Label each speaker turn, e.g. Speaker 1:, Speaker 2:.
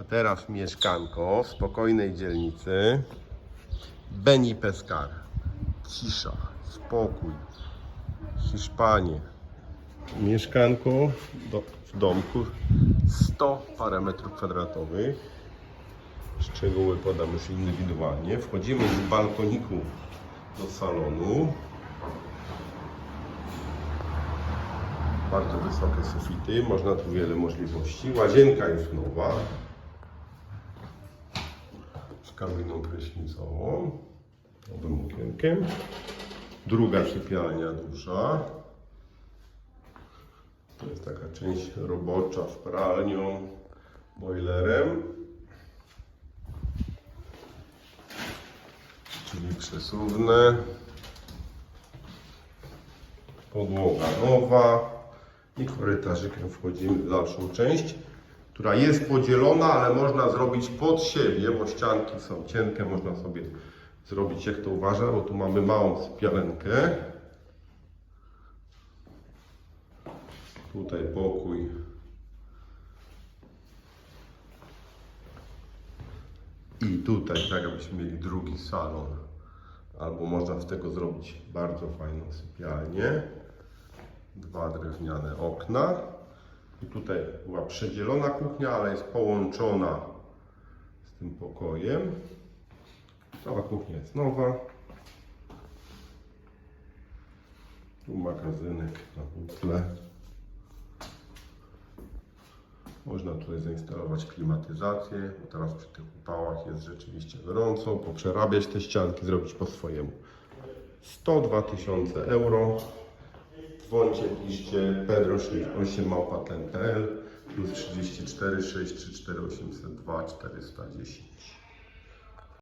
Speaker 1: A teraz mieszkanko spokojnej dzielnicy. Beni Pescar. Cisza, spokój. Hiszpanie. Mieszkanko do, w domku 100 parę metrów kwadratowych. Szczegóły podam już indywidualnie. Wchodzimy z balkoniku do salonu. Bardzo wysokie sufity, można tu wiele możliwości. Łazienka jest nowa. Z kabiną prysznicową. Nowym okienkiem. Druga sypialnia duża. To jest taka część robocza z pralnią, boilerem. Czyli przesuwne. Podłoga nowa. I korytarzykiem wchodzimy w dalszą część, która jest podzielona, ale można zrobić pod siebie, bo ścianki są cienkie, można sobie zrobić jak to uważa, bo tu mamy małą sypialenkę. Tutaj pokój. I tutaj, tak jakbyśmy mieli drugi salon. Albo można z tego zrobić bardzo fajną sypialnię. Dwa drewniane okna. Tutaj była przedzielona kuchnia, ale jest połączona z tym pokojem. Cała kuchnia jest nowa. Tu magazynek na butle. Można tutaj zainstalować klimatyzację, bo teraz przy tych upałach jest rzeczywiście gorąco, poprzerabiać te ścianki, zrobić po swojemu. 102 tysiące euro. Dzwońcie, piszcie pedro68 małpa.pl plus 34 634 802 410.